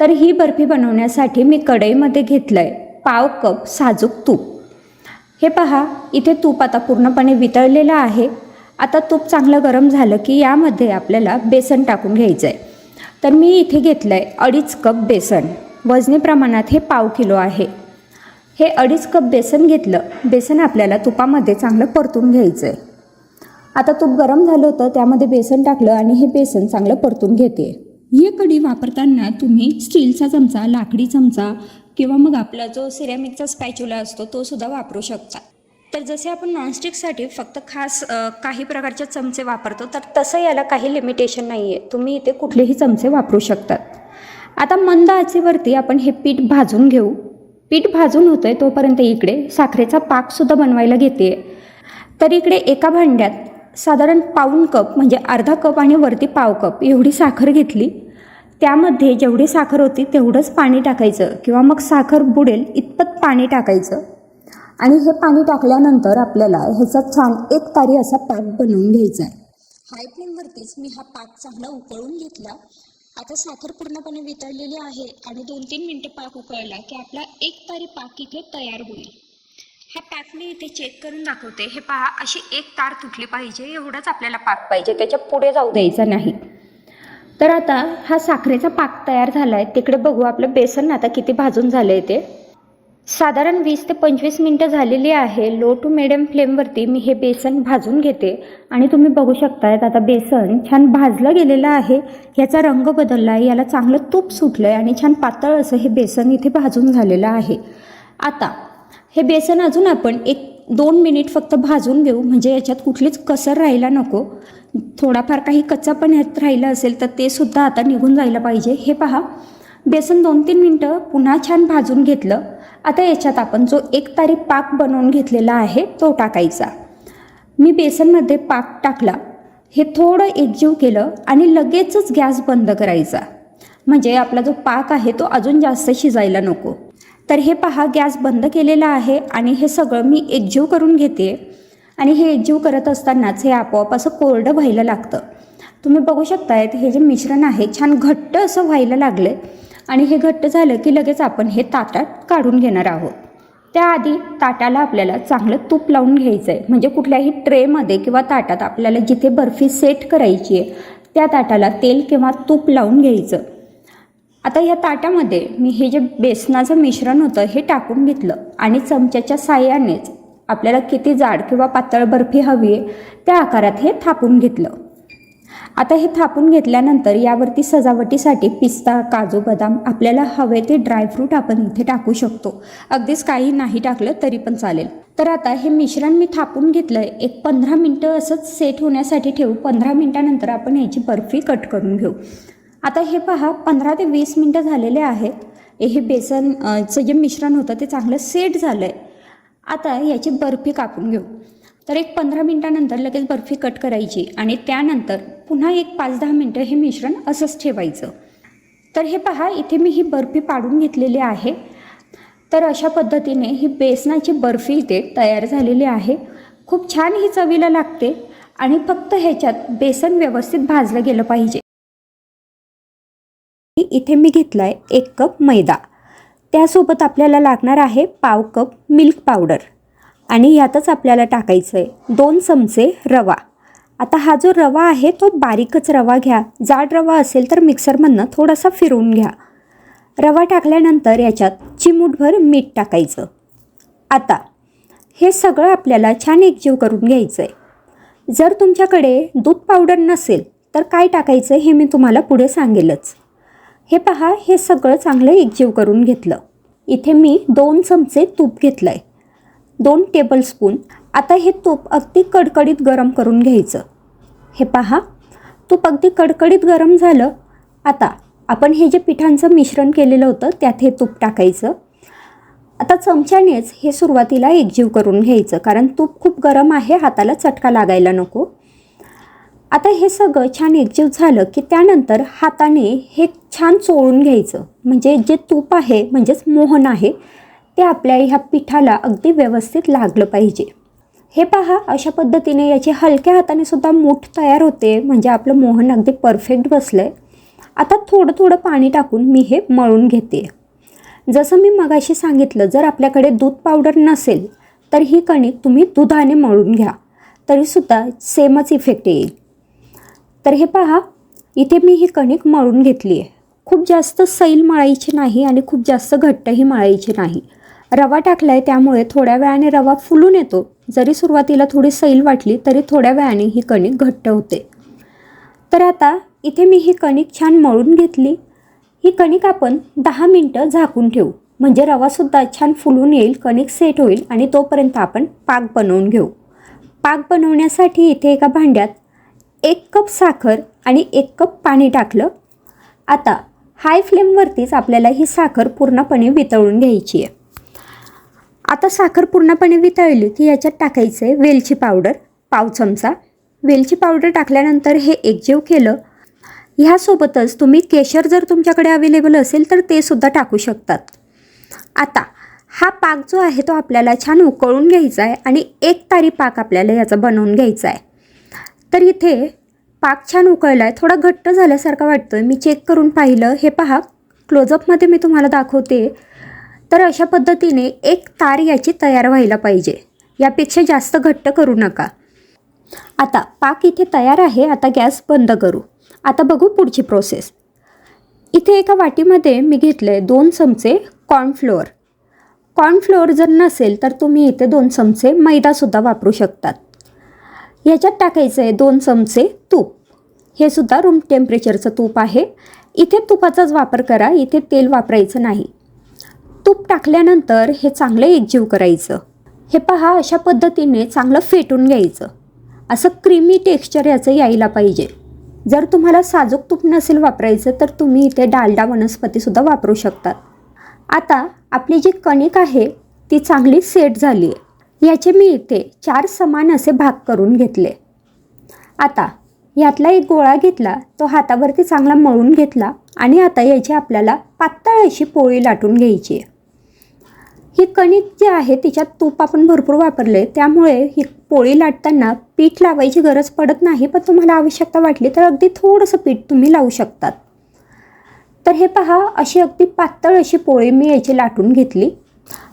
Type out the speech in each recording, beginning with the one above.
तर ही बर्फी बनवण्यासाठी मी कढईमध्ये घेतलं आहे पाव कप साजूक तूप. हे पहा इथे तूप आता पूर्णपणे वितळलेलं आहे. आता तूप चांगलं गरम झालं की यामध्ये आपल्याला बेसन टाकून घ्यायचं आहे तर मी इथे घेतलं आहे अडीच कप बेसन. वजनी प्रमाणात हे पाव किलो आहे. हे अडीच कप बेसन घेतलं बेसन आपल्याला तुपामध्ये चांगलं परतून घ्यायचं आहे आता तूप गरम झालं होतं त्यामध्ये बेसन टाकलं आणि हे बेसन चांगलं परतून घेते. ही कढी वापरताना तुम्ही स्टीलचा चमचा लाकडी चमचा किंवा मग आपला जो सिरॅमिकचा स्पॅच्युला असतो तो सुद्धा वापरू शकता. तर जसे आपण नॉनस्टिकसाठी फक्त खास काही प्रकारचे चमचे वापरतो तर तसं याला काही लिमिटेशन नाही आहे तुम्ही इथे कुठलेही चमचे वापरू शकतात. आता मंद आचेवरती आपण हे पीठ भाजून घेऊ. पीठ भाजून होतं आहे तोपर्यंत इकडे साखरेचा पाकसुद्धा बनवायला घेते तर इकडे एका भांड्यात साधारण पाऊण कप म्हणजे अर्धा कप आणि वरती पाव कप एवढी साखर घेतली. त्यामध्ये जेवढी साखर होती तेवढंच पाणी टाकायचं किंवा मग साखर बुडेल इतपत पाणी टाकायचं. आणि हे पाणी टाकल्यानंतर आपल्याला ह्याचा छान एक तारी असा पाक बनवून घ्यायचा आहे. हाय फ्लेमवरतीच मी हा पाक चांगला उकळून घेतला. आता साखर पूर्णपणे वितळलेली आहे आणि दोन तीन मिनटं पाक उकळला की आपला एक तारी पाक इथे तयार होईल. हा पाक मी इथे चेक करून दाखवते. हे पहा अशी एक तार तुटली पाहिजे एवढंच आपल्याला पाक पाहिजे त्याच्या पुढे जाऊ द्यायचा नाही. तर आता हा साखरेचा पाक तयार झाला आहे तिकडे बघू आपलं बेसन आता किती भाजून झालं आहे ते. साधारण वीस ते पंचवीस मिनटं झालेली आहे. लो टू मिडियम फ्लेमवरती मी हे बेसन भाजून घेते. आणि तुम्ही बघू शकतायत आता बेसन छान भाजलं गेलेलं आहे. ह्याचा रंग बदलला आहे याला चांगलं तूप सुटलं आहे आणि छान पातळ असं हे बेसन इथे भाजून झालेलं आहे. आता हे बेसन अजून आपण एक दोन मिनिट फक्त भाजून घेऊ. म्हणजे याच्यात कुठलीच कसर राहायला नको. थोडाफार काही कच्चा पण ह्यात राहिलं असेल तर ते सुद्धा आता निघून जायला पाहिजे. हे पहा. बेसन दोन तीन मिनटं पुन्हा छान भाजून घेतलं. आता याच्यात आपण जो एक तारी पाक बनवून घेतलेला आहे तो टाकायचा. मी बेसनमध्ये पाक टाकला. हे थोडं एकजीव केलं आणि लगेचच गॅस बंद करायचा. म्हणजे आपला जो पाक आहे तो अजून जास्त शिजायला नको. तर हे पहा गॅस बंद केलेला आहे आणि हे सगळं मी एकजीव करून घेते. आणि हे एकजीव करत असतानाच हे आपोआप असं कोरडं व्हायला लागतं. तुम्ही बघू शकतायत हे जे मिश्रण आहे छान घट्ट असं व्हायला लागलं आणि हे घट्ट झालं की लगेच आपण हे ताटात काढून घेणार आहोत. त्याआधी ताटाला आपल्याला चांगलं तूप लावून घ्यायचं आहे म्हणजे कुठल्याही ट्रेमध्ये किंवा ताटात आपल्याला जिथे बर्फी सेट करायची आहे त्या ताटाला तेल किंवा तूप लावून घ्यायचं. आता या ताटामध्ये मी हे जे बेसनाचं मिश्रण होतं हे टाकून घेतलं आणि चमच्याच्या साह्यानेच आपल्याला किती जाड किंवा पातळ बर्फी हवी आहे त्या आकारात हे थापून घेतलं. आता हे थापून घेतल्यानंतर यावरती सजावटीसाठी पिस्ता काजू बदाम आपल्याला हवे ते ड्रायफ्रूट आपण इथे टाकू शकतो. अगदीच काही नाही टाकलं तरी पण चालेल. तर आता हे मिश्रण मी थापून घेतलं एक पंधरा मिनटं असंच सेट होण्यासाठी ठेवू. पंधरा मिनटानंतर आपण याची बर्फी कट करून घेऊ. आता हे पहा पंधरा ते वीस मिनटं झालेले आहेत. हे बेसनचं जे मिश्रण होतं ते चांगलं सेट झालं आहे आता याची बर्फी कापून घेऊ. तर एक पंधरा मिनटानंतर लगेच बर्फी कट करायची आणि त्यानंतर पुन्हा एक पाच दहा मिनटं हे मिश्रण असंच ठेवायचं. तर हे पहा इथे मी ही बर्फी पाडून घेतलेली आहे. तर अशा पद्धतीने ही बेसनाची बर्फी इथे तयार झालेली आहे. खूप छान ही चवीला लागते आणि फक्त ह्याच्यात बेसन व्यवस्थित भाजलं गेलं पाहिजे. इथे मी घेतला आहे एक कप मैदा. त्यासोबत आपल्याला लागणार आहे पाव कप मिल्क पावडर. आणि यातच आपल्याला टाकायचं आहे दोन चमचे रवा. आता हा जो रवा आहे तो बारीकच रवा घ्या. जाड रवा असेल तर मिक्सरमधनं थोडासा फिरवून घ्या. रवा टाकल्यानंतर याच्यात चिमूटभर मीठ टाकायचं. आता हे सगळं आपल्याला छान एकजीव करून घ्यायचं आहे जर तुमच्याकडे दूध पावडर नसेल तर काय टाकायचं हे मी तुम्हाला पुढे सांगेलच. हे पहा हे सगळं चांगलं एकजीव करून घेतलं. इथे मी दोन चमचे तूप घेतलं आहे दोन टेबलस्पून आता हे तूप अगदी कडकडीत गरम करून घ्यायचं. हे पहा तूप अगदी कडकडीत गरम झालं. आता आपण हे जे पिठांचं मिश्रण केलेलं होतं त्यात हे तूप टाकायचं. आता चमच्यानेच हे सुरुवातीला एकजीव करून घ्यायचं कारण तूप खूप गरम आहे हाताला चटका लागायला नको. आता हे सगळं छान एकजीव झालं की त्यानंतर हाताने हे छान चोळून घ्यायचं. म्हणजे जे तूप आहे म्हणजेच मोहन आहे ते आपल्या ह्या पिठाला अगदी व्यवस्थित लागलं पाहिजे. हे पहा अशा पद्धतीने याची हलक्या हाताने सुद्धा मूठ तयार होते. म्हणजे आपलं मोहन अगदी परफेक्ट बसलं आहे आता थोडं थोडं पाणी टाकून मी हे मळून घेते. जसं मी मगाशी सांगितलं जर आपल्याकडे दूध पावडर नसेल तर ही कणिक तुम्ही दुधाने मळून घ्या. तरीसुद्धा सेमच इफेक्ट येईल. तर हे पहा इथे मी ही कणिक मळून घेतली आहे. खूप जास्त सैल मळायची नाही आणि खूप जास्त घट्टही मळायची नाही. रवा टाकला आहे त्यामुळे थोड्या वेळाने रवा फुलून येतो. जरी सुरुवातीला थोडी सैल वाटली तरी थोड्या वेळाने ही कणिक घट्ट होते. तर आता इथे मी ही कणिक छान मळून घेतली. ही कणिक आपण दहा मिनटं झाकून ठेवू. म्हणजे रवासुद्धा छान फुलून येईल कणिक सेट होईल आणि तोपर्यंत आपण पाक बनवून घेऊ. पाक बनवण्यासाठी इथे एका भांड्यात एक कप साखर आणि एक कप पाणी टाकलं. आता हाय फ्लेमवरतीच आपल्याला ही साखर पूर्णपणे वितळून घ्यायची आहे. आता साखर पूर्णपणे वितळली की याच्यात टाकायचं आहे वेलची पावडर पाव चमचा. वेलची पावडर टाकल्यानंतर हे एकजीव केलं. ह्यासोबतच तुम्ही केशर जर तुमच्याकडे अवेलेबल असेल तर ते सुद्धा टाकू शकतात. आता हा पाक जो आहे तो आपल्याला छान उकळून घ्यायचा आहे आणि एक तारी पाक आपल्याला याचा बनवून घ्यायचा आहे. तर इथे पाक छान उकळला आहे थोडा घट्ट झाल्यासारखा वाटतो आहे मी चेक करून पाहिलं. हे पहा. क्लोजअपमध्ये मी तुम्हाला दाखवते. तर अशा पद्धतीने एक तार याची तयार व्हायला पाहिजे. यापेक्षा जास्त घट्ट करू नका. आता पाक इथे तयार आहे. आता गॅस बंद करू. आता बघू पुढची प्रोसेस इथे एका वाटीमध्ये मी घेतलं आहे दोन चमचे कॉर्नफ्लोअर कॉर्नफ्लोअर जर नसेल तर तुम्ही इथे दोन चमचे मैदासुद्धा वापरू शकतात. ह्याच्यात टाकायचं आहे दोन चमचे तूप. हे सुद्धा रूम टेम्परेचरचं तूप आहे. इथे तुपाचाच वापर करा इथे तेल वापरायचं नाही. तूप टाकल्यानंतर हे चांगलं एकजीव करायचं. हे पहा अशा पद्धतीने चांगलं फेटून घ्यायचं. असं क्रीमी टेक्स्चर याचं यायला पाहिजे. जर तुम्हाला साजूक तूप नसेल वापरायचं तर तुम्ही इथे डालडा वनस्पतीसुद्धा वापरू शकतात आता आपली जी कणिक आहे ती चांगली सेट झाली आहे याचे मी इथे चार समान असे भाग करून घेतले. आता यातला एक गोळा घेतला तो हातावरती चांगला मळून घेतला आणि आता याची आपल्याला पातळ अशी पोळी लाटून घ्यायची आहे. ही कणिक जी आहे तिच्यात तूप आपण भरपूर वापरले त्यामुळे ही पोळी लाटताना पीठ लावायची गरज पडत नाही पण तुम्हाला आवश्यकता वाटली तर अगदी थोडंसं पीठ तुम्ही लावू शकतात. तर हे पहा अशी अगदी पातळ अशी पोळी मी याची लाटून घेतली.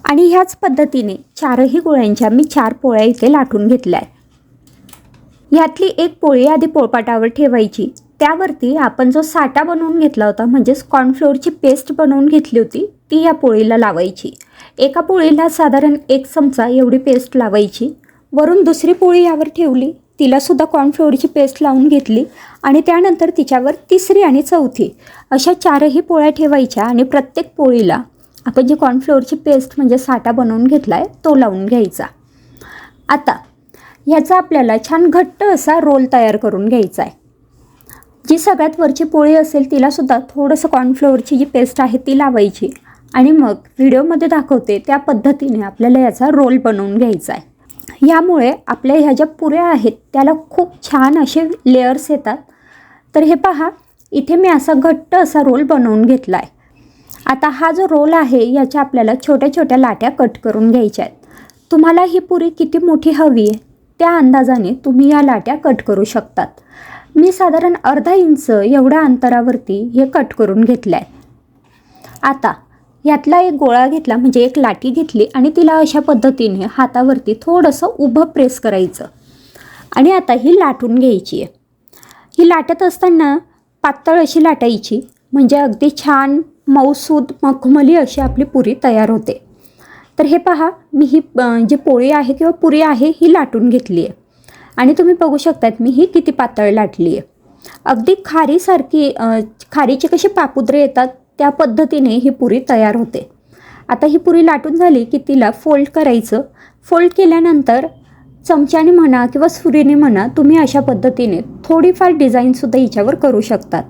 आणि ह्याच पद्धतीने चारही गोळ्यांच्या मी चार पोळ्या इथे लाटून घेतल्या आहे ह्यातली एक पोळी आधी पोळपाटावर ठेवायची. त्यावरती आपण जो साठा बनवून घेतला होता म्हणजेच कॉर्नफ्लोअरची पेस्ट बनवून घेतली होती ती या पोळीला लावायची. एका पोळीला साधारण एक चमचा एवढी पेस्ट लावायची. वरून दुसरी पोळी यावर ठेवली तिलासुद्धा कॉर्नफ्लोअरची पेस्ट लावून घेतली आणि त्यानंतर तिच्यावर तिसरी आणि चौथी अशा चारही पोळ्या ठेवायच्या आणि प्रत्येक पोळीला आपण जी कॉर्नफ्लोअरची पेस्ट म्हणजे साठा बनवून घेतला आहे तो लावून घ्यायचा. आता ह्याचा आपल्याला छान घट्ट असा रोल तयार करून घ्यायचा आहे जी सगळ्यात वरची पोळी असेल तिलासुद्धा थोडंसं कॉर्नफ्लोअरची जी पेस्ट आहे ती लावायची. आणि मग व्हिडिओमध्ये दाखवते त्या पद्धतीने आपल्याला याचा रोल बनवून घ्यायचा आहे यामुळे आपल्या ह्या ज्या पुऱ्या आहेत त्याला खूप छान असे लेअर्स येतात. तर हे पहा इथे मी असा घट्ट असा रोल बनवून घेतला आहे आता हा जो रोल आहे याच्या आपल्याला छोट्या छोट्या लाट्या कट करून घ्यायच्या आहेत. तुम्हाला ही पुरी किती मोठी हवी आहे त्या अंदाजाने तुम्ही या लाट्या कट करू शकतात. मी साधारण अर्धा इंच एवढ्या अंतरावरती हे कट करून घेतलं आहे आता यातला एक गोळा घेतला म्हणजे एक लाटी घेतली आणि तिला अशा पद्धतीने हातावरती थोडंसं उभं प्रेस करायचं. आणि आता ही लाटून घ्यायची आहे. ही लाटत असताना पातळ अशी लाटायची म्हणजे अगदी छान मऊसूद मखमली अशी आपली पुरी तयार होते. तर हे पहा मी ही जी पोळी आहे किंवा पुरी आहे ही लाटून घेतली आहे. आणि तुम्ही बघू शकतात मी ही किती पातळ लाटली आहे. अगदी खारीसारखी खारीचे कसे पापुद्रे येतात त्या पद्धतीने ही पुरी तयार होते. आता ही पुरी लाटून झाली की तिला फोल्ड करायचं. फोल्ड केल्यानंतर चमच्याने म्हणा किंवा सुरीने म्हणा तुम्ही अशा पद्धतीने थोडीफार डिझाईनसुद्धा हिच्यावर करू शकतात.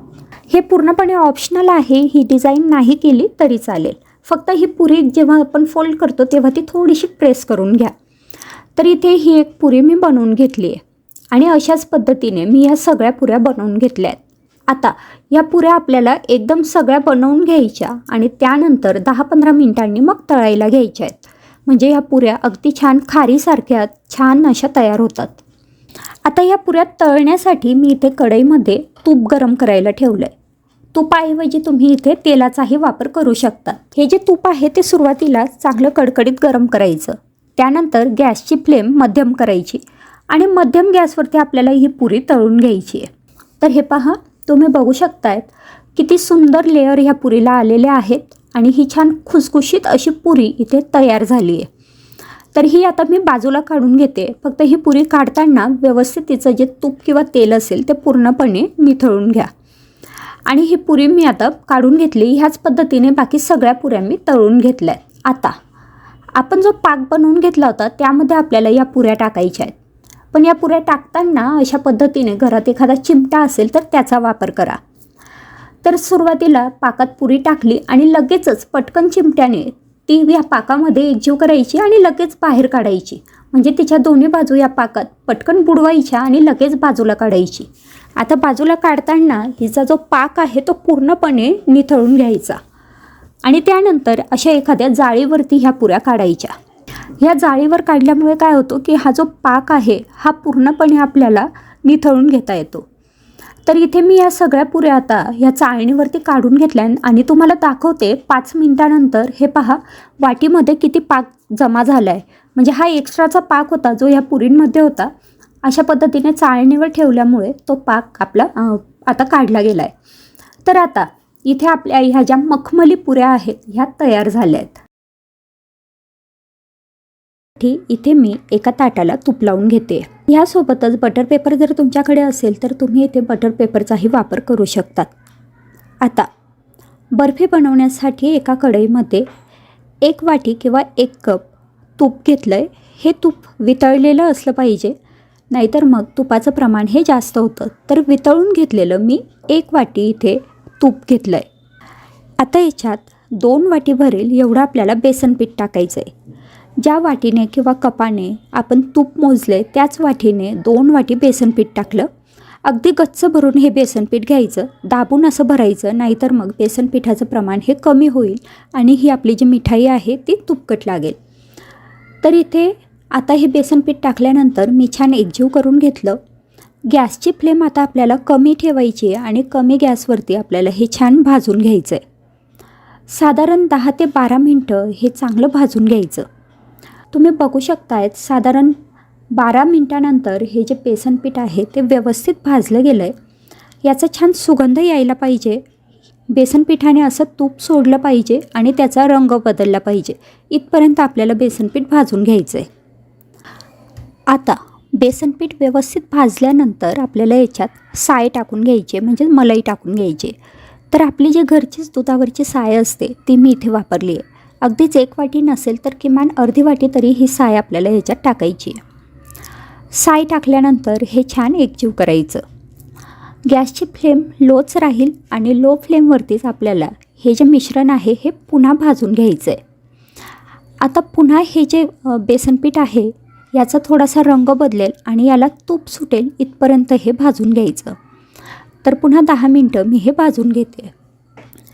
हे पूर्णपणे ऑप्शनल आहे ही डिझाईन नाही केली तरी चालेल. फक्त ही पुरी जेव्हा आपण फोल्ड करतो तेव्हा ती थोडीशी प्रेस करून घ्या. तर इथे ही एक पुरी मी बनवून घेतली आहे. आणि अशाच पद्धतीने मी या सगळ्या पुऱ्या बनवून घेतल्या आहेत. आता या पुऱ्या आपल्याला एकदम सगळ्या बनवून घ्यायच्या आणि त्यानंतर दहा पंधरा मिनिटांनी मग तळायला घ्यायच्या आहेत. म्हणजे ह्या पुऱ्या अगदी छान खारीसारख्या छान अशा तयार होतात. आता या पुऱ्या तळण्यासाठी मी इथे कढईमध्ये तूप गरम करायला ठेवलं आहे तुपाऐवजी तुम्ही इथे तेलाचाही वापर करू शकता. हे जे तूप आहे ते सुरुवातीला चांगलं कडकडीत गरम करायचं. त्यानंतर गॅसची फ्लेम मध्यम करायची आणि मध्यम गॅसवरती आपल्याला ही पुरी तळून घ्यायची आहे. तर हे पहा तुम्ही बघू शकतायत किती सुंदर लेअर ह्या पुरीला आलेल्या आहेत आणि ही छान खुसखुशीत अशी पुरी इथे तयार झाली आहे. तर ही आता मी बाजूला काढून घेते. फक्त ही पुरी काढताना व्यवस्थित तिचं जे तूप किंवा तेल असेल ते पूर्णपणे निथळून घ्या. आणि ही पुरी मी आता काढून घेतली. ह्याच पद्धतीने बाकी सगळ्या पुऱ्या मी तळून घेतल्या आहेत आता आपण जो पाक बनवून घेतला होता त्यामध्ये आपल्याला या पुऱ्या टाकायच्या आहेत. पण या पुऱ्या टाकताना अशा पद्धतीने घरात एखादा चिमटा असेल तर त्याचा वापर करा. तर सुरुवातीला पाकात पुरी टाकली आणि लगेचच पटकन चिमट्याने ती या पाकामध्ये एकजीव करायची आणि लगेच बाहेर काढायची. म्हणजे तिच्या दोन्ही बाजू या पाकात पटकन बुडवायच्या आणि लगेच बाजूला काढायची. आता बाजूला काढताना हिचा जो पाक आहे तो पूर्णपणे निथळून घ्यायचा. आणि त्यानंतर अशा एखाद्या जाळीवरती ह्या पुऱ्या काढायच्या. ह्या जाळीवर काढल्यामुळे काय होतं की हा जो पाक आहे हा पूर्णपणे आपल्याला निथळून घेता येतो. तर इथे मी या सगळ्या पुऱ्या आता ह्या चाळणीवरती काढून घेतल्या आणि तुम्हाला दाखवते पाच मिनटानंतर. हे पहा वाटीमध्ये किती पाक जमा झाला आहे म्हणजे हा एक्स्ट्राचा पाक होता जो ह्या पुरींमध्ये होता. अशा पद्धतीने चाळणीवर ठेवल्यामुळे तो पाक आपला आता काढला गेला आहे तर आता इथे आपल्या ह्या ज्या मखमली पुऱ्या आहेत ह्या तयार झाल्या आहेत. इथे मी एका ताटाला तूप लावून घेते. ह्यासोबतच बटर पेपर जर तुमच्याकडे असेल तर तुम्ही इथे बटर पेपरचाही वापर करू शकतात. आता बर्फी बनवण्यासाठी एका कढईमध्ये एक वाटी किंवा एक कप तूप घेतलं आहे हे तूप वितळलेलं असलं पाहिजे. नाहीतर मग तुपाचं प्रमाण हे जास्त होतं. तर वितळून घेतलेलं मी एक वाटी इथे तूप घेतलं आहे आता याच्यात दोन वाटी भरेल एवढं आपल्याला बेसन पीठ टाकायचं आहे ज्या वाटीने किंवा कपाने आपण तूप मोजले त्याच वाटीने दोन वाटी बेसनपीठ टाकलं. अगदी गच्च भरून हे बेसनपीठ घ्यायचं दाबून असं भरायचं नाहीतर मग बेसन पिठाचं प्रमाण हे कमी होईल आणि ही आपली जी मिठाई आहे ती तुपकट लागेल. तर इथे आता हे बेसनपीठ टाकल्यानंतर मी छान एकजीव करून घेतलं. गॅसची फ्लेम आता आपल्याला कमी ठेवायची आहे आणि कमी गॅसवरती आपल्याला हे छान भाजून घ्यायचं आहे साधारण दहा ते बारा मिनटं हे चांगलं भाजून घ्यायचं. तुम्ही बघू शकतायत साधारण बारा मिनटानंतर हे जे बेसन पीठ आहे ते व्यवस्थित भाजलं गेलं आहे याचा छान सुगंध यायला पाहिजे. बेसन पिठाने असं तूप सोडलं पाहिजे आणि त्याचा रंग बदलला पाहिजे. इथपर्यंत आपल्याला बेसनपीठ भाजून घ्यायचं आहे आता बेसनपीठ व्यवस्थित भाजल्यानंतर आपल्याला याच्यात साय टाकून घ्यायचे म्हणजे मलाई टाकून घ्यायची. तर आपली जी घरचीच दुधावरची साय असते ती मी इथे वापरली आहे अगदीच एक वाटी नसेल तर किमान अर्धी वाटी तरी ही साय आपल्याला ह्याच्यात टाकायची. आहे साय टाकल्यानंतर हे छान एकजीव करायचं. गॅसची फ्लेम लोच राहील आणि लो फ्लेमवरतीच आपल्याला हे जे मिश्रण आहे हे पुन्हा भाजून घ्यायचं आहे आता पुन्हा हे जे बेसनपीठ आहे याचा थोडासा रंग बदलेल आणि याला तूप सुटेल इथपर्यंत हे भाजून घ्यायचं. तर पुन्हा दहा मिनटं मी हे भाजून घेते.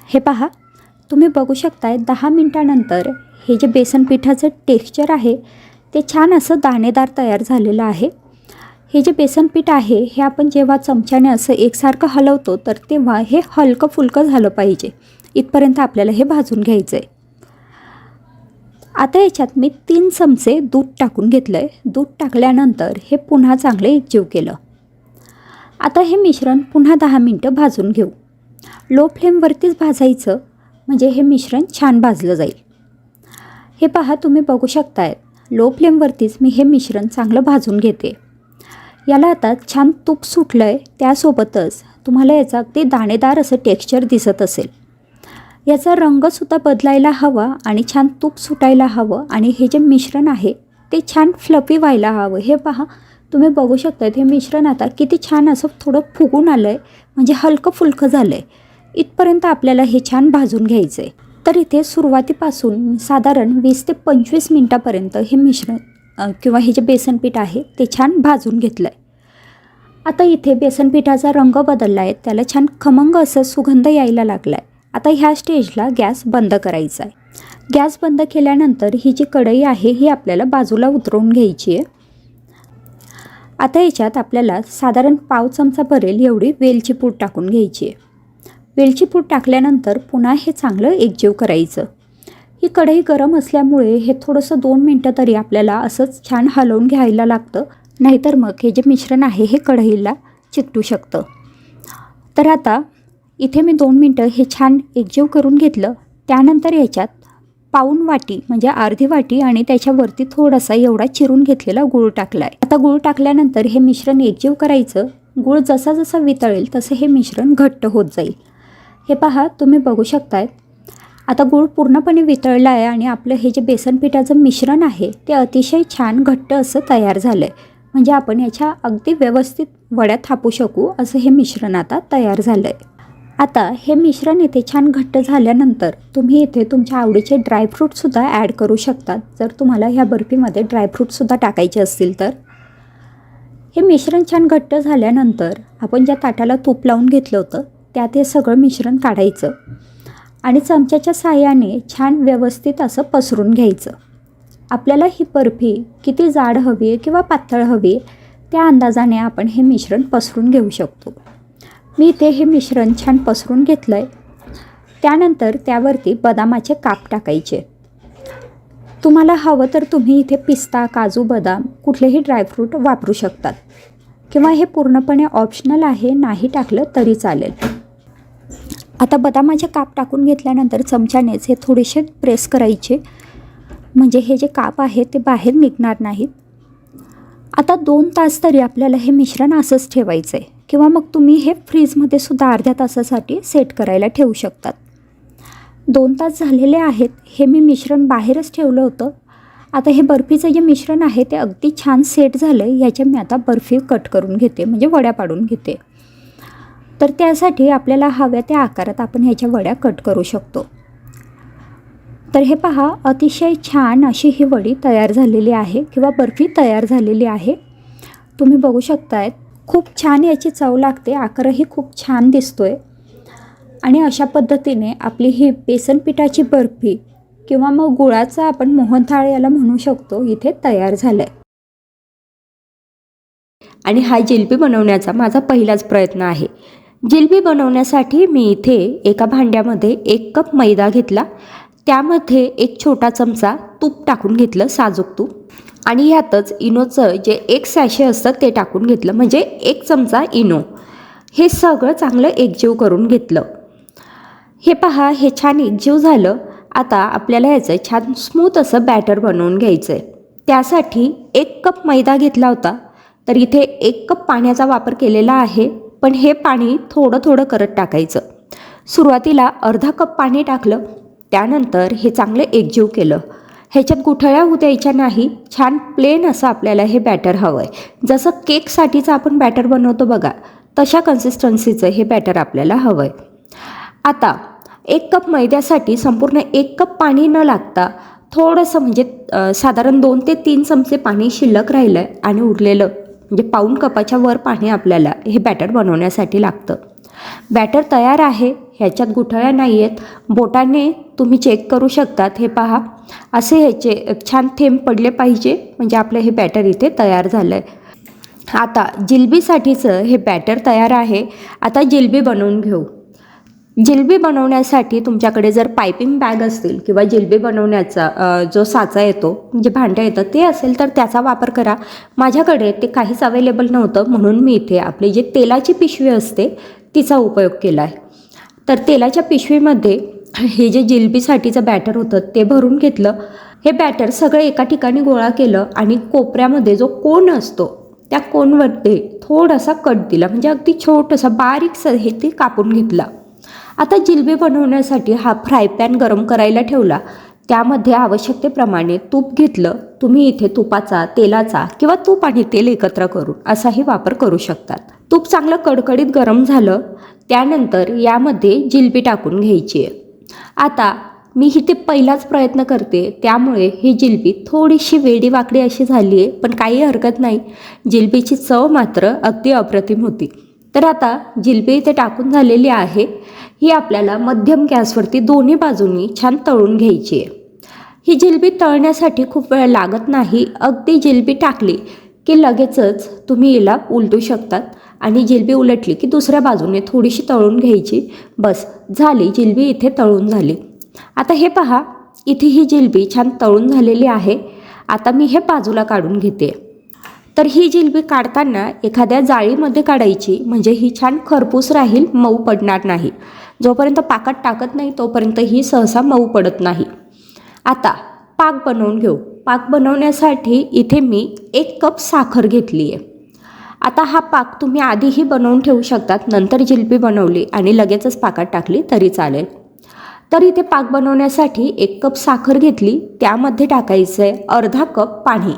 हे पहा. तुम्ही बघू शकताय दहा मिनटानंतर हे जे बेसन पिठाचं टेक्स्चर आहे ते छान असं दाणेदार तयार झालेलं आहे. हे जे बेसन पीठ आहे हे आपण जेव्हा चमच्याने असं एकसारखं हलवतो तर तेव्हा हे हलकं फुलकं झालं पाहिजे. इथपर्यंत आपल्याला हे भाजून घ्यायचं आहे आता याच्यात मी तीन चमचे दूध टाकून घेतलं आहे दूध टाकल्यानंतर हे पुन्हा चांगलं एकजीव केलं. आता हे मिश्रण पुन्हा दहा मिनटं भाजून घेऊ. लो फ्लेमवरतीच भाजायचं. म्हणजे हे मिश्रण छान भाजलं जाईल. हे पहा तुम्ही बघू शकताय लो फ्लेमवरतीच मी हे मिश्रण चांगलं भाजून घेते. याला आता छान तूप सुटलं आहे त्यासोबतच तुम्हाला याचं अगदी दाणेदार असं टेक्स्चर दिसत असेल. याचा रंगसुद्धा बदलायला हवा आणि छान तूप सुटायला हवं आणि हे जे मिश्रण आहे ते छान फ्लफी व्हायला हवं. हे पहा तुम्ही बघू शकता हे मिश्रण आता किती छान असं थोडं फुगून आलं आहे म्हणजे हलकं फुलकं झालं आहे इथपर्यंत आपल्याला हे छान भाजून घ्यायचं आहे तर इथे सुरुवातीपासून साधारण वीस ते पंचवीस मिनटापर्यंत हे मिश्रण किंवा हे जे बेसनपीठ आहे ते छान भाजून घेतलं आहे आता इथे बेसन पिठाचा रंग बदलला आहे त्याला छान खमंग असं सुगंध यायला लागला आहे आता ह्या स्टेजला गॅस बंद करायचा आहे गॅस बंद केल्यानंतर ही जी कढई आहे ही आपल्याला बाजूला उतरवून घ्यायची आहे आता याच्यात आपल्याला साधारण पाव चमचा भरेल एवढी वेलची पूड टाकून घ्यायची आहे वेलची पूड टाकल्यानंतर पुन्हा हे चांगलं एकजीव करायचं. ही कढई गरम असल्यामुळे हे थोडंसं दोन मिनटं तरी आपल्याला असंच छान हलवून घ्यायला लागतं. नाहीतर मग हे जे मिश्रण आहे हे कढईला चिकटू शकतं. तर आता इथे मी दोन मिनटं हे छान एकजीव करून घेतलं. त्यानंतर याच्यात पाऊण वाटी म्हणजे अर्धी वाटी आणि त्याच्यावरती थोडासा एवढा चिरून घेतलेला गूळ टाकला आहे आता गूळ टाकल्यानंतर हे मिश्रण एकजीव करायचं. गूळ जसा जसा वितळेल तसं हे मिश्रण घट्ट होत जाईल. हे पहा तुम्ही बघू शकताय. आता गूळ पूर्णपणे वितळला आहे आणि आपलं हे जे बेसन पिठाचं मिश्रण आहे ते अतिशय छान घट्ट असं तयार झालं आहे म्हणजे आपण याच्या अगदी व्यवस्थित वड्या थापू शकू असं हे मिश्रण आता तयार झालं आहे आता हे मिश्रण इथे छान घट्ट झाल्यानंतर तुम्ही इथे तुमच्या आवडीचे ड्रायफ्रूटसुद्धा ॲड करू शकतात जर तुम्हाला ह्या बर्फीमध्ये ड्रायफ्रूटसुद्धा टाकायचे असतील तर. हे मिश्रण छान घट्ट झाल्यानंतर आपण ज्या ताटाला तूप लावून घेतलं होतं त्यात हे सगळं मिश्रण काढायचं. आणि चमच्याच्या साह्याने छान व्यवस्थित असं पसरून घ्यायचं. आपल्याला ही बर्फी किती जाड हवी आहे किंवा पातळ हवी आहे त्या अंदाजाने आपण हे मिश्रण पसरून घेऊ शकतो. मी इथे हे मिश्रण छान पसरून घेतलं आहे त्यानंतर त्यावरती बदामाचे काप टाकायचे. तुम्हाला हवं तर तुम्ही इथे पिस्ता काजू बदाम कुठलेही ड्रायफ्रूट वापरू शकतात. किंवा हे पूर्णपणे ऑप्शनल आहे नाही टाकलं तरी चालेल. आता बदामाचे काप टाकून घेतल्यानंतर चमच्यानेच हे थोडेसे प्रेस करायचे. म्हणजे हे जे काप आहे ते बाहेर निघणार नाहीत. आता दोन तास तरी आपल्याला हे मिश्रण असंच ठेवायचं आहे किंवा मग तुम्ही हे फ्रीजमध्ये सुद्धा अर्ध्या तासासाठी सेट करायला ठेवू शकतात. दोन तास झालेले आहेत. हे मी मिश्रण बाहेरच ठेवलं होतं. आता हे बर्फीचं जे मिश्रण आहे ते अगदी छान सेट झालं आहे याच्या मी आता बर्फी कट करून घेते. म्हणजे वड्या पाडून घेते. तर त्यासाठी आपल्याला हव्या त्या आकारात आपण ह्याच्या वड्या कट करू शकतो. तर हे पहा अतिशय छान अशी ही वडी तयार झालेली आहे किंवा बर्फी तयार झालेली आहे. तुम्ही बघू शकतायत खूप छान याची चव लागते आकारही खूप छान दिसतो आहे आणि अशा पद्धतीने आपली ही बेसन पिठाची बर्फी किंवा मग गुळाचा आपण मोहनथाळ याला म्हणू शकतो इथे तयार झालं आहे आणि हा जिलबी बनवण्याचा माझा पहिलाच प्रयत्न आहे. जिलबी बनवण्यासाठी मी इथे एका भांड्यामध्ये एक कप मैदा घेतला. त्यामध्ये एक छोटा चमचा तूप टाकून घेतलं साजूक तूप. आणि ह्यातच इनोचं जे एक सॅशे असतं ते टाकून घेतलं म्हणजे एक चमचा इनो. हे सगळं चांगलं एकजीव करून घेतलं. हे पहा हे छान एकजीव झालं. आता आपल्याला ह्याचं छान स्मूथ असं बॅटर बनवून घ्यायचं आहे त्यासाठी एक कप मैदा घेतला होता. तर इथे एक कप पाण्याचा वापर केलेला आहे. पण हे पाणी थोडं थोडं करत टाकायचं. सुरुवातीला अर्धा कप पाणी टाकलं त्यानंतर हे चांगलं एकजीव केलं. ह्याच्यात गुठळ्या होऊ द्यायच्या नाही छान प्लेन असं आपल्याला हे बॅटर हवं आहे जसं केकसाठीचं आपण बॅटर बनवतो बघा तशा कन्सिस्टन्सीचं हे बॅटर आपल्याला हवं आहे आता एक कप मैद्यासाठी संपूर्ण एक कप पाणी न लागता थोडंसं म्हणजे साधारण दोन ते तीन चमचे पाणी शिल्लक राहिलं आहे आणि उरलेलं. म्हणजे पाऊण कपाच्या वर पाणी आपल्याला हे बॅटर बनवण्यासाठी लागतं. बॅटर तयार आहे ह्याच्यात गुठळ्या नाही आहेत बोटाने तुम्ही चेक करू शकतात हे पहा. असे ह्याचे छान थेंब पडले पाहिजे म्हणजे आपलं हे बॅटर इथे तयार झालं आहे आता जिलबीसाठीचं हे बॅटर तयार आहे. आता जिलबी बनवून घेऊ. जिलबी बनवण्यासाठी तुमच्याकडे जर पायपिंग बॅग असतील किंवा जिलबी बनवण्याचा जो साचा येतो जे भांडं येतं ते असेल तर त्याचा वापर करा. माझ्याकडे ते काहीच अवेलेबल नव्हतं म्हणून मी इथे आपली जी तेलाची पिशवी असते तिचा उपयोग केला आहे तर तेलाच्या पिशवीमध्ये हे जे जिलबीसाठीचं बॅटर होतं ते भरून घेतलं. हे बॅटर सगळं एका ठिकाणी गोळा केलं आणि कोपऱ्यामध्ये जो कोण असतो त्या कोणवरती थोडासा कट दिला म्हणजे अगदी छोटंसं बारीकसं हे ते कापून घेतला. आता जिलबे बनवण्यासाठी हा फ्राय पॅन गरम करायला ठेवला. त्यामध्ये आवश्यकतेप्रमाणे तूप घेतलं. तुम्ही इथे तुपाचा तेलाचा किंवा तूप आणि तेल एकत्र करून असाही वापर करू शकतात. तूप चांगलं कडकडीत गरम झालं. त्यानंतर यामध्ये जिलबी टाकून घ्यायची आहे. आता मी इथे पहिलाच प्रयत्न करते. त्यामुळे ही जिलबी थोडीशी वेडी वाकडी अशी झाली आहे पण काही हरकत नाही. जिलबीची चव मात्र अगदी अप्रतिम होती. तर आता जिलबी इथे टाकून झालेली आहे. ही आपल्याला मध्यम गॅसवरती दोन्ही बाजूंनी छान तळून घ्यायची आहे. ही जिलबी तळण्यासाठी खूप वेळ लागत नाही. अगदी जिलबी टाकली की लगेचच तुम्ही हिला उलटू शकतात आणि जिलबी उलटली की दुसऱ्या बाजूने थोडीशी तळून घ्यायची. बस झाली. जिलबी इथे तळून झाली. आता हे पहा इथे ही जिलबी छान तळून झालेली आहे. आता मी हे बाजूला काढून घेते. तर ही जिलबी काढताना एखाद्या जाळीमध्ये काढायची म्हणजे ही छान खरपूस राहील मऊ पडणार नाही. जोपर्यंत पाकात टाकत नाही तोपर्यंत ही सहसा मऊ पडत नाही. आता पाक बनवून घेऊ. पाक बनवण्यासाठी इथे मी एक कप साखर घेतली आहे. आता हा पाक तुम्ही आधीही बनवून ठेवू शकतात नंतर जिलबी बनवली आणि लगेचच पाकात टाकली तरी चालेल. तर इथे पाक बनवण्यासाठी एक कप साखर घेतली त्यामध्ये टाकायचं आहे अर्धा कप पाणी.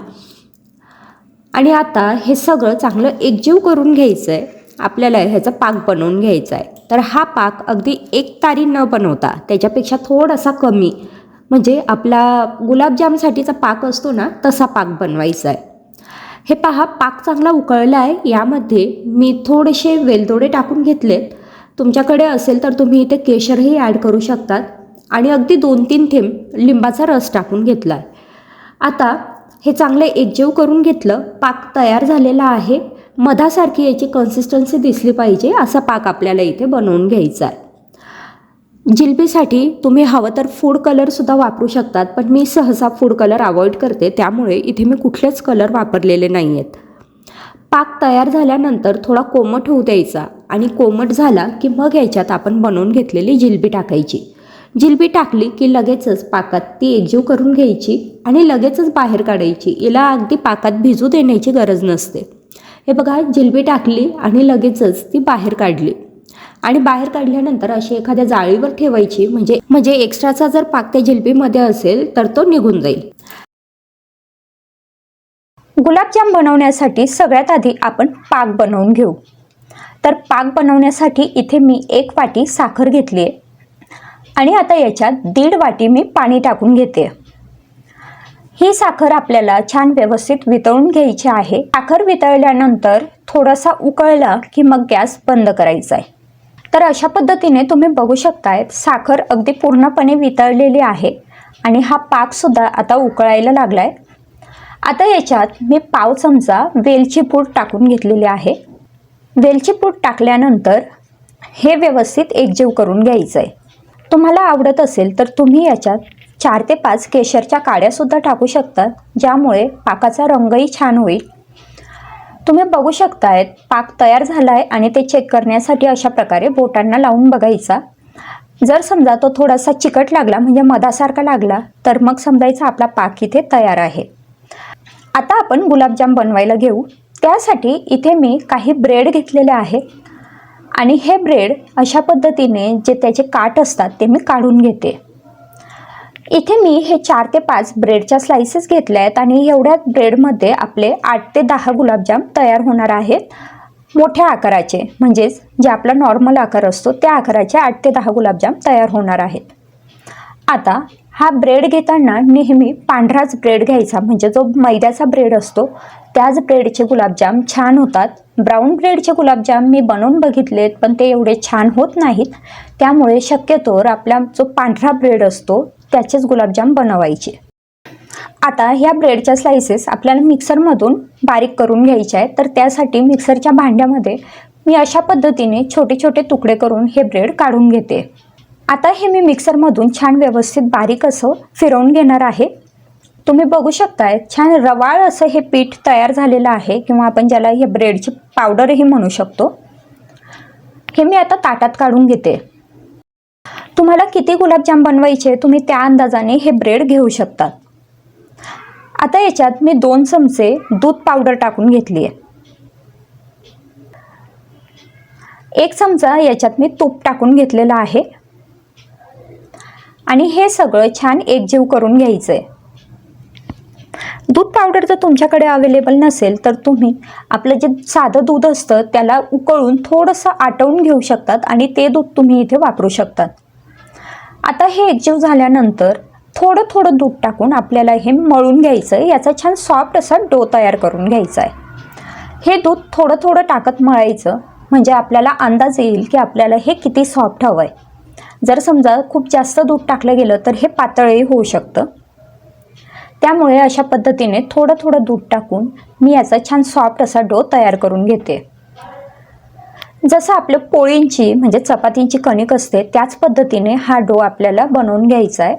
आणि आता हे सगळं चांगलं एकजीव करून घ्यायचं आहे आपल्याला ह्याचा पाक बनवून घ्यायचा आहे तर हा पाक अगदी एक तारी न बनवता त्याच्यापेक्षा थोडासा कमी म्हणजे आपला गुलाबजामसाठीचा पाक असतो ना तसा पाक बनवायचा आहे हे पहा पाक चांगला उकळला आहे यामध्ये मी थोडेसे वेलदोडे टाकून घेतलेत. तुमच्याकडे असेल तर तुम्ही इथे केशरही ॲड करू शकतात. आणि अगदी दोन तीन थेंब लिंबाचा रस टाकून घेतला आहे आता हे चांगलं एकजीव करून घेतलं पाक तयार झालेला आहे. मधासारखी याची कन्सिस्टन्सी दिसली पाहिजे असा पाक आपल्याला इथे बनवून घ्यायचा आहे. जिलबीसाठी तुम्ही हवं तर फूड कलरसुद्धा वापरू शकतात पण मी सहसा फूड कलर अवॉइड करते त्यामुळे इथे मी कुठलेच कलर वापरलेले नाही आहेत पाक तयार झाल्यानंतर थोडा कोमट होऊ द्यायचा आणि कोमट झाला की मग याच्यात आपण बनवून घेतलेली जिलबी टाकायची. जिलबी टाकली की लगेचच पाकात ती एकजीव करून घ्यायची आणि लगेचच बाहेर काढायची. हिला अगदी पाकात भिजू देण्याची गरज नसते. हे बघा जिलबी टाकली आणि लगेचच ती बाहेर काढली. आणि बाहेर काढल्यानंतर अशी एखाद्या जाळीवर ठेवायची म्हणजे म्हणजे एक्स्ट्राचा जर पाक त्या जिलबीमध्ये असेल तर तो निघून जाईल. गुलाबजाम बनवण्यासाठी सगळ्यात आधी आपण पाक बनवून घेऊ. तर पाक बनवण्यासाठी इथे मी एक वाटी साखर घेतली आहे. आणि आता याच्यात दीड वाटी मी पाणी टाकून घेते. ही साखर आपल्याला छान व्यवस्थित वितळून घ्यायची आहे. साखर वितळल्यानंतर थोडासा उकळला की मग गॅस बंद करायचा आहे तर अशा पद्धतीने तुम्ही बघू शकताय साखर अगदी पूर्णपणे वितळलेली आहे आणि हा पाकसुद्धा आता उकळायला लागला आहे आता याच्यात मी पाव चमचा वेलची पूड टाकून घेतलेली आहे. वेलची पूड टाकल्यानंतर हे व्यवस्थित एकजीव करून घ्यायचं आहे तुम्हाला आवडत असेल तर तुम्ही याच्यात चार ते पाच केशरच्या काड्यासुद्धा टाकू शकतात ज्यामुळे पाकाचा रंगही छान होईल. तुम्ही बघू शकतायत पाक तयार झाला आहे आणि ते चेक करण्यासाठी अशा प्रकारे बोटांना लावून बघायचा. जर समजा तो थोडासा चिकट लागला म्हणजे मधासारखा लागला तर मग समजायचा आपला पाक इथे तयार आहे. आता आपण गुलाबजाम बनवायला घेऊ. त्यासाठी इथे मी काही ब्रेड घेतलेले आहे. आणि हे ब्रेड अशा पद्धतीने जे त्याचे काट असतात ते मी काढून घेते. इथे मी हे चार ते पाच ब्रेडच्या स्लाइसेस घेतल्या आहेत आणि एवढ्या ब्रेडमध्ये आपले आठ ते दहा गुलाबजाम तयार होणार आहेत. मोठ्या आकाराचे म्हणजेच जे आपला नॉर्मल आकार असतो त्या आकाराचे आठ ते दहा गुलाबजाम तयार होणार आहेत. आता हा ब्रेड घेताना नेहमी पांढराच ब्रेड घ्यायचा म्हणजे जो मैद्याचा ब्रेड असतो त्याच ब्रेडचे गुलाबजाम छान होतात. ब्राऊन ब्रेडचे गुलाबजाम मी बनवून बघितलेत पण ते एवढे छान होत नाहीत. त्यामुळे शक्यतोवर आपला जो पांढरा ब्रेड असतो त्याचेच गुलाबजाम बनवायचे. आता ह्या ब्रेडच्या स्लाइसेस आपल्याला मिक्सरमधून बारीक करून घ्यायच्या आहेत. तर त्यासाठी मिक्सरच्या भांड्यामध्ये मी अशा पद्धतीने छोटे छोटे तुकडे करून हे ब्रेड काढून घेते. आता हे मी मिक्सरमधून छान व्यवस्थित बारीक असं फिरवून घेणार आहे. तुम्ही बघू शकताय छान रवाळ असं हे पीठ तयार झालेलं आहे किंवा आपण ज्याला हे ब्रेडची पावडरही म्हणू शकतो. हे मी आता ताटात काढून घेते. तुम्हाला किती गुलाबजाम बनवायचे तुम्ही त्या अंदाजाने हे ब्रेड घेऊ शकतात आता याच्यात मी दोन चमचे दूध पावडर टाकून घेतली आहे. एक चमचा याच्यात मी तूप टाकून घेतलेला आहे. आणि हे सगळं छान एकजीव करून घ्यायचं आहे दूध पावडर जर तुमच्याकडे अवेलेबल नसेल तर तुम्ही आपलं जे साधं दूध असतं त्याला उकळून थोडंसं आटवून घेऊ शकतात आणि ते दूध तुम्ही इथे वापरू शकतात. आता हे एकजीव झाल्यानंतर थोडं थोडं दूध टाकून आपल्याला हे मळून घ्यायचं आहे याचा छान सॉफ्ट असा डो तयार करून घ्यायचा आहे हे दूध थोडं थोडं टाकत मळायचं म्हणजे आपल्याला अंदाज येईल की आपल्याला हे किती सॉफ्ट हवं आहे जर समजा खूप जास्त दूध टाकलं गेलं तर हे पातळही होऊ शकतं. त्यामुळे अशा पद्धतीने थोडं थोडं दूध टाकून मी याचा छान सॉफ्ट असा डो तयार करून घेते. जसं आपलं पोळींची म्हणजे चपातींची कणिक असते त्याच पद्धतीने हा डो आपल्याला बनवून घ्यायचा आहे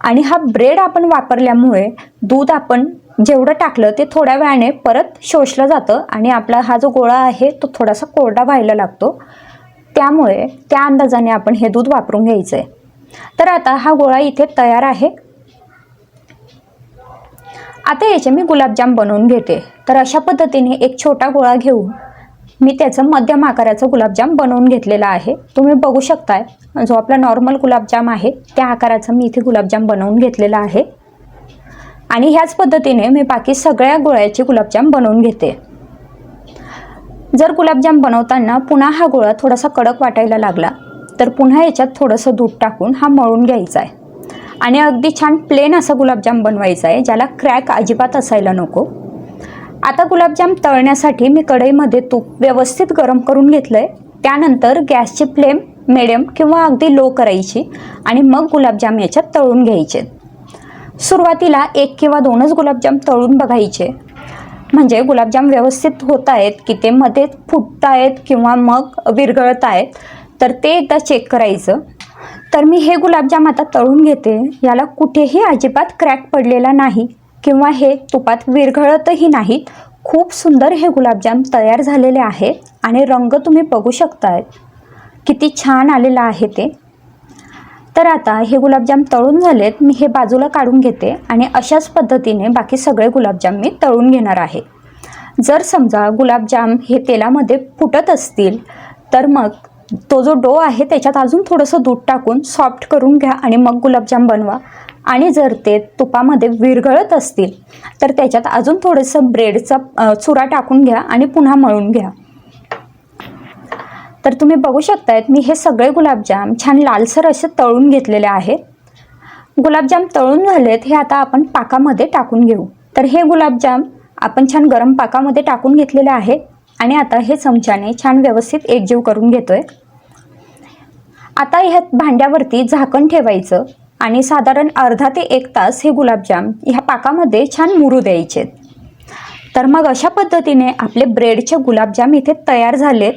आणि हा ब्रेड आपण वापरल्यामुळे दूध आपण जेवढं टाकलं ते थोड्या वेळाने परत शोषलं जातं आणि आपला हा जो गोळा आहे तो थोडासा कोरडा व्हायला लागतो. त्यामुळे त्या अंदाजाने आपण हे दूध वापरून घ्यायचं आहे तर आता हा गोळा इथे तयार आहे. आता याचे मी गुलाबजाम बनवून घेते. तर अशा पद्धतीने एक छोटा गोळा घेऊन मी त्याचं मध्यम आकाराचं गुलाबजाम बनवून घेतलेला आहे. तुम्ही बघू शकताय जो आपला नॉर्मल गुलाबजाम आहे त्या आकाराचा मी इथे गुलाबजाम बनवून घेतलेला आहे. आणि ह्याच पद्धतीने मी बाकी सगळ्या गोळ्याचे गुलाबजाम बनवून घेते. जर गुलाबजाम बनवताना पुन्हा हा गोळा थोडासा कडक वाटायला लागला तर पुन्हा याच्यात थोडंसं दूध टाकून हा मळून घ्यायचा आहे. आणि अगदी छान प्लेन असा गुलाबजाम बनवायचा आहे ज्याला क्रॅक अजिबात असायला नको. आता गुलाबजाम तळण्यासाठी मी कढईमध्ये तूप व्यवस्थित गरम करून घेतलं आहे त्यानंतर गॅसची फ्लेम मिडियम किंवा अगदी लो करायची आणि मग गुलाबजाम याच्यात तळून घ्यायचे. सुरुवातीला एक किंवा दोनच गुलाबजाम तळून बघायचे. म्हणजे गुलाबजाम व्यवस्थित होत आहेत की ते मध्ये फुटत आहेत किंवा मग विरघळत आहेत तर ते एकदा चेक करायचं. तर मी हे गुलाबजाम आता तळून घेते. याला कुठेही अजिबात क्रॅक पडलेला नाही किंवा हे तुपात विरघळतही नाहीत. खूप सुंदर हे गुलाबजाम तयार झालेले आहे आणि रंग तुम्ही बघू शकताय. किती छान आलेलं आहे ते. तर आता हे गुलाबजाम तळून झालेत. मी हे बाजूला काढून घेते आणि अशाच पद्धतीने बाकी सगळे गुलाबजाम मी तळून घेणार आहे. जर समजा गुलाबजाम हे तेलामध्ये फुटत असतील तर मग तो जो डो आहे त्याच्यात अजून थोडंसं दूध टाकून सॉफ्ट करून घ्या आणि मग गुलाबजाम बनवा. आणि जर ते तुपामध्ये विरघळत असतील तर त्याच्यात अजून थोडंसं ब्रेडचा चुरा टाकून घ्या आणि पुन्हा मळून घ्या. तर तुम्ही बघू शकतायत मी हे सगळे गुलाबजाम छान लालसर असे तळून घेतलेले आहेत. गुलाबजाम तळून झालेत हे आता आपण पाकामध्ये टाकून घेऊ. तर हे गुलाबजाम आपण छान गरम पाकामध्ये टाकून घेतलेले आहे आणि आता हे चमच्याने छान व्यवस्थित एकजीव करून घेतोय. आता ह्या भांड्यावरती झाकण ठेवायचं आणि साधारण अर्धा ते एक तास हे गुलाबजाम ह्या पाकामध्ये छान मुरू द्यायचे तर मग अशा पद्धतीने आपले ब्रेडचे गुलाबजाम इथे तयार झालेत.